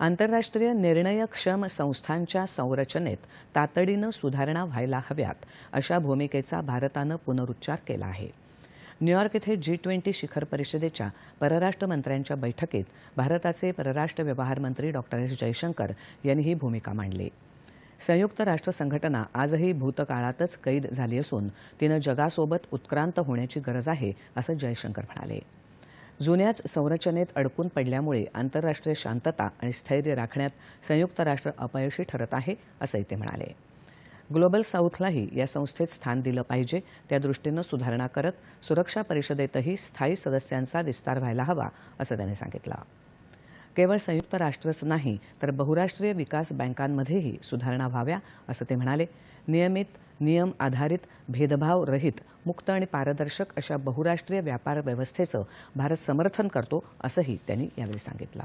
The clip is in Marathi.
आंतरराष्ट्रीय निर्णयक्षम संस्थांच्या संरचनेत तातडीनं सुधारणा व्हायला हव्यात अशा भूमिकेचा भारतानं पुनरुच्चार केला आहे. न्यूयॉर्क इथे जी ट्वेंटी शिखर परिषदेच्या परराष्ट्र मंत्र्यांच्या बैठकीत भारताचे परराष्ट्र व्यवहार मंत्री डॉक्टर एस. जयशंकर यांनी ही भूमिका मांडली. संयुक्त राष्ट्र संघटना आजही भूतकाळातच कैद झाली असून तिनं जगासोबत उत्क्रांत होण्याची गरज आहे असं जयशंकर म्हणाले. जुन्याच संरचनेत अडकून पडल्यामुळे आंतरराष्ट्रीय शांतता आणि स्थैर्य राखण्यात संयुक्त राष्ट्र अपयशी ठरत आहे असंही ते म्हणाले. ग्लोबल साऊथलाही या संस्थेत स्थान दिलं पाहिजे. त्या दृष्टीनं सुधारणा करत सुरक्षा परिषदेतही स्थायी सदस्यांचा विस्तार व्हायला हवा असं त्यांनी सांगितलं. केवळ संयुक्त राष्ट्रच नाही तर बहुराष्ट्रीय विकास बँकांमध्येही सुधारणा व्हाव्या असं ते म्हणाले. नियमित नियम आधारित भेदभाव रहित मुक्त आणि पारदर्शक अशा बहुराष्ट्रीय व्यापार व्यवस्थेचं भारत समर्थन करतो असंही त्यांनी यावेळी सांगितलं.